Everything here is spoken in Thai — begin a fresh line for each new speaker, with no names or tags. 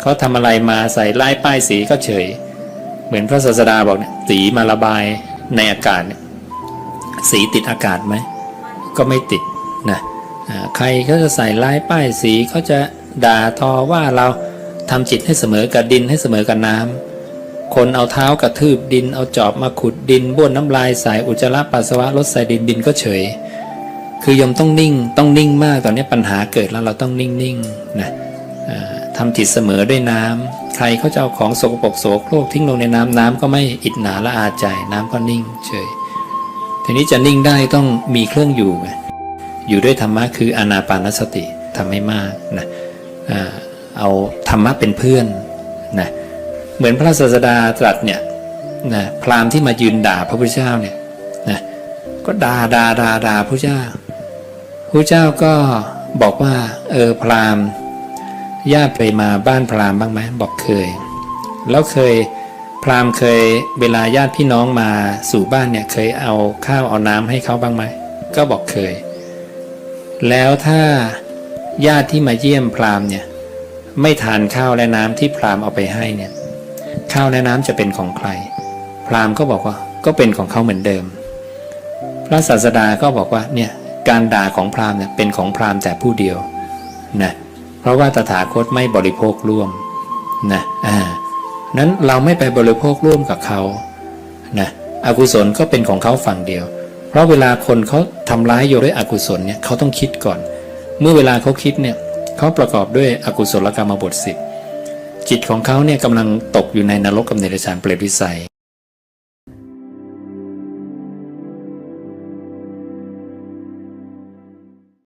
เขาทำอะไรมาใส่ไล่ป้ายสีก็เฉย เหมือนพระศาสดาบอกเนี่ยสีมาระบายในอากาศเนี่ยสีติดอากาศไหมก็ไม่ติดนะใครเขาจะใส่ลายป้ายสีเขาจะด่าทอว่าเราทำจิตให้เสมอกับดินให้เสมอกับน้ำคนเอาเท้ากระทืบดิน เอาจอบมาขุดดินบ้วนน้ำลายใส่อุจจาระปัสสาวะลดใส่ดินดินก็เฉย คือยมต้องนิ่งต้องนิ่งมากตอนนี้ปัญหาเกิดแล้วเราต้องนิ่งๆนะอ่า ทำจิตเสมอด้วยน้ำใครเขาจะเอาของสกปรกโสโครกทิ้งลงในน้ำน้ำก็ไม่อิดหนาละอาใจ น้ำก็นิ่งเฉยทีนี้จะนิ่งได้ต้องมีเครื่องอยู่ไงอยู่ด้วยธรรมะคืออนาปานสติทำให้มากนะเอาธรรมะเป็นเพื่อนนะเหมือนพระศาสดาตรัสเนี่ยนะพราหมณ์ที่มายืนด่าพระพุทธเจ้าเนี่ยนะก็ด่าด่าด่าด่าพระเจ้าพระเจ้าก็บอกว่าเออพราหมณ์ ญาติไปมาบ้านพราหมณ์บ้างไหมบอกเคย แล้วเคยพราหมณ์เคยเวลาญาติพี่น้องมาสู่บ้านเนี่ยเคยเอาข้าวเอาน้ำให้เขาบ้างไหมก็บอกเคย แล้วถ้าญาติที่มาเยี่ยมพราหมณ์เนี่ยไม่ทานข้าวและน้ำที่พราหมณ์เอาไปให้เนี่ยข้าวและน้ำจะเป็นของใคร พราหมณ์ก็บอกว่าก็เป็นของเขาเหมือนเดิม พระศาสดาก็บอกว่าเนี่ยการด่าของพราหมณ์เนี่ยเป็นของพราหมณ์แต่ผู้เดียวนะ เพราะว่าตถาคตไม่บริโภคร่วมนะอ่านั้นเราไม่ไปบริโภคร่วมกับเขานะอกุศลก็เป็นของเขาฝั่งเดียว เพราะเวลาคนเขาทำร้ายโยด้วยอกุศลเนี่ยเขาต้องคิดก่อน เมื่อเวลาเขาคิดเนี่ยเขาประกอบด้วยอกุศลกรรมบทสิบจิตของเขาเนี่ยกำลังตกอยู่ในนรกกับเนรชานเปรตวิสัย